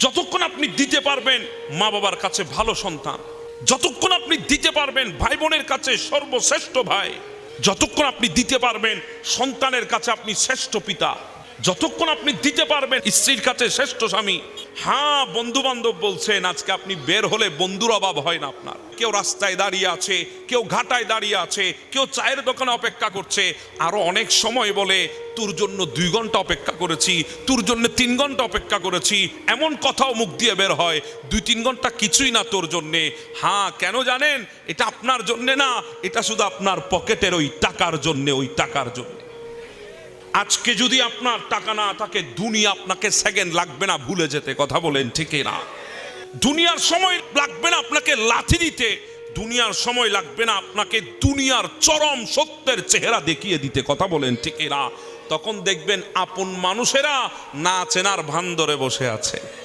যতক্ষণ আপনি দিতে পারবেন মা বাবার কাছে ভালো সন্তান, যতক্ষণ আপনি দিতে পারবেন ভাই বোনের কাছে সর্বশ্রেষ্ঠ ভাই, যতক্ষণ আপনি দিতে পারবেন সন্তানের কাছে আপনি শ্রেষ্ঠ পিতা যতক্ষণ আপনি দিতে পারবেন, স্ত্রীর কাছে শ্রেষ্ঠ স্বামী। হ্যাঁ বন্ধু বান্ধব বলছেন, আজকে আপনি বের হলে বন্ধুর অভাব হয় না আপনার। কেউ রাস্তায় দাঁড়িয়ে আছে, কেউ ঘাটায় দাঁড়িয়ে আছে, কেউ চায়ের দোকানে অপেক্ষা করছে। আরও অনেক সময় বলে, তোর জন্য দুই ঘণ্টা অপেক্ষা করেছি, তোর জন্য তিন ঘণ্টা অপেক্ষা করেছি। এমন কথাও মুখ দিয়ে বের হয়, দুই, তিন ঘণ্টা কিছুই না তোর জন্যে। হ্যাঁ কেন জানেন? এটা আপনার জন্যে না, এটা শুধু আপনার পকেটের ওই টাকার জন্যে, ওই টাকার জন্য। আজকে যদি আপনার টাকা না থাকে, দুনিয়া আপনাকে সেকেন্ড লাগবে না, ভুলে যেতে, কথা বলেন ঠিকই না দুনিয়ার সময় লাগবে না আপনাকে লাথি দিতে, দুনিয়ার সময় লাগবে না আপনাকে দুনিয়ার চরম সত্যের চেহারা দেখিয়ে দিতে, কথা বলেন ঠিকই না তখন দেখবেন আপন মানুষেরা না চেনার ভান ধরে বসে আছে।